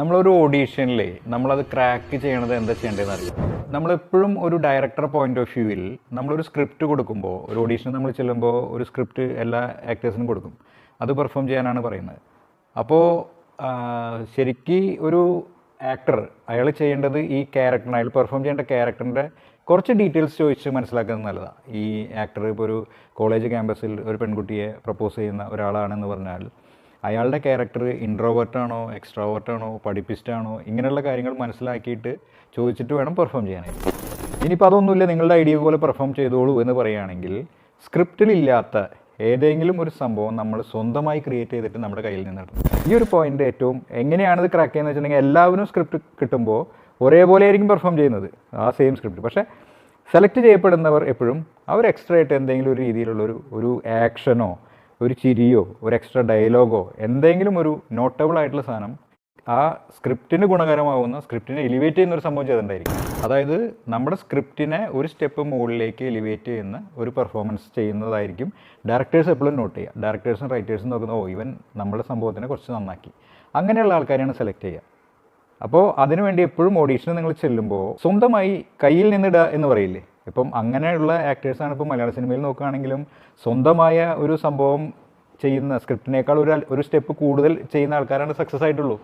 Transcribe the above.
നമ്മളൊരു ഓഡീഷനിൽ നമ്മളത് ക്രാക്ക് ചെയ്യണത് എന്താ ചെയ്യേണ്ടതെന്ന് അറിയാം? നമ്മളെപ്പോഴും ഒരു ഡയറക്ടർ പോയിന്റ് ഓഫ് വ്യൂവിൽ നമ്മളൊരു സ്ക്രിപ്റ്റ് കൊടുക്കുമ്പോൾ ഒരു ഓഡീഷൻ നമ്മൾ ചെല്ലുമ്പോൾ ഒരു സ്ക്രിപ്റ്റ് എല്ലാ ആക്ടേഴ്സിനും കൊടുക്കും. അത് പെർഫോം ചെയ്യാനാണ് പറയുന്നത്. അപ്പോൾ ശരിക്കും ഒരു ആക്ടർ അയാൾ ചെയ്യേണ്ടത് ഈ ക്യാരക്ടറിന് അയാൾ പെർഫോം ചെയ്യേണ്ട ക്യാരക്ടറിന്റെ കുറച്ച് ഡീറ്റെയിൽസ് ചോദിച്ച് മനസ്സിലാക്കുന്നത് നല്ലതാണ് ഈ ആക്ടർ ഇപ്പോൾ ഒരു കോളേജ് ക്യാമ്പസിൽ ഒരു പെൺകുട്ടിയെ പ്രപ്പോസ് ചെയ്യുന്ന ഒരാളാണെന്ന് പറഞ്ഞാൽ അയാളുടെ ക്യാരക്ടർ ഇൻട്രോവേർട്ടാണോ എക്സ്ട്രോവേർട്ടാണോ പഠിപ്പിസ്റ്റാണോ ഇങ്ങനെയുള്ള കാര്യങ്ങൾ മനസ്സിലാക്കിയിട്ട് ചോദിച്ചിട്ട് വേണം പെർഫോം ചെയ്യാനായിട്ട്. ഇനിയിപ്പോൾ അതൊന്നുമില്ല നിങ്ങളുടെ ഐഡിയ പോലെ പെർഫോം ചെയ്തോളൂ എന്ന് പറയുകയാണെങ്കിൽ സ്ക്രിപ്റ്റിലില്ലാത്ത ഏതെങ്കിലും ഒരു സംഭവം നമ്മൾ സ്വന്തമായി ക്രിയേറ്റ് ചെയ്തിട്ട് നമ്മുടെ കയ്യിൽ നിന്ന് എടുക്കും ഈ ഒരു പോയിന്റ് ഏറ്റവും എങ്ങനെയാണത് ക്രാക്ക് ചെയ്യുന്നത് വെച്ചിട്ടുണ്ടെങ്കിൽ എല്ലാവരും സ്ക്രിപ്റ്റ് കിട്ടുമ്പോൾ ഒരേപോലെ ആയിരിക്കും പെർഫോം ചെയ്യുന്നത്. ആ സെയിം സ്ക്രിപ്റ്റ് പക്ഷേ സെലക്ട് ചെയ്യപ്പെടുന്നവർ എപ്പോഴും അവർ എക്സ്ട്രാ ആയിട്ട് എന്തെങ്കിലും ഒരു രീതിയിലുള്ള ഒരു ഒരു ആക്ഷനോ ഒരു ചിരിയോ ഒരു എക്സ്ട്രാ ഡയലോഗോ എന്തെങ്കിലും ഒരു നോട്ടബിൾ ആയിട്ടുള്ള സാധനം ആ സ്ക്രിപ്റ്റിന് ഗുണകരമാവുന്ന സ്ക്രിപ്റ്റിനെ എലിവേറ്റ് ചെയ്യുന്ന ഒരു സംഭവം ചെയ്തിട്ടുണ്ടായിരിക്കും. അതായത് നമ്മുടെ സ്ക്രിപ്റ്റിനെ ഒരു സ്റ്റെപ്പ് മുകളിലേക്ക് എലിവേറ്റ് ചെയ്യുന്ന ഒരു പെർഫോമൻസ് ചെയ്യുന്നതായിരിക്കും ഡയറക്ടേഴ്സ് എപ്പോഴും നോട്ട് ചെയ്യുക. ഡയറക്ടേഴ്സും റൈറ്റേഴ്സും നോക്കുന്ന ഓ ഇവൻ നമ്മുടെ സംഭവത്തിനെ കുറച്ച് നന്നാക്കി. അങ്ങനെയുള്ള ആൾക്കാരെയാണ് സെലക്ട് ചെയ്യുക. അപ്പോൾ അതിനുവേണ്ടി എപ്പോഴും ഓഡീഷന് നിങ്ങൾ ചെല്ലുമ്പോൾ സ്വന്തമായി കയ്യിൽ നിന്നിടുക എന്ന് പറയില്ലേ? ഇപ്പം അങ്ങനെയുള്ള ആക്ടേഴ്സാണ് ഇപ്പോൾ മലയാള സിനിമയിൽ നോക്കുകയാണെങ്കിലും സ്വന്തമായ ഒരു സംഭവം ചെയ്യുന്ന സ്ക്രിപ്റ്റിനേക്കാൾ ഒരു ഒരു സ്റ്റെപ്പ് കൂടുതൽ ചെയ്യുന്ന ആൾക്കാരാണ് സക്സസ് ആയിട്ടുള്ളൂ.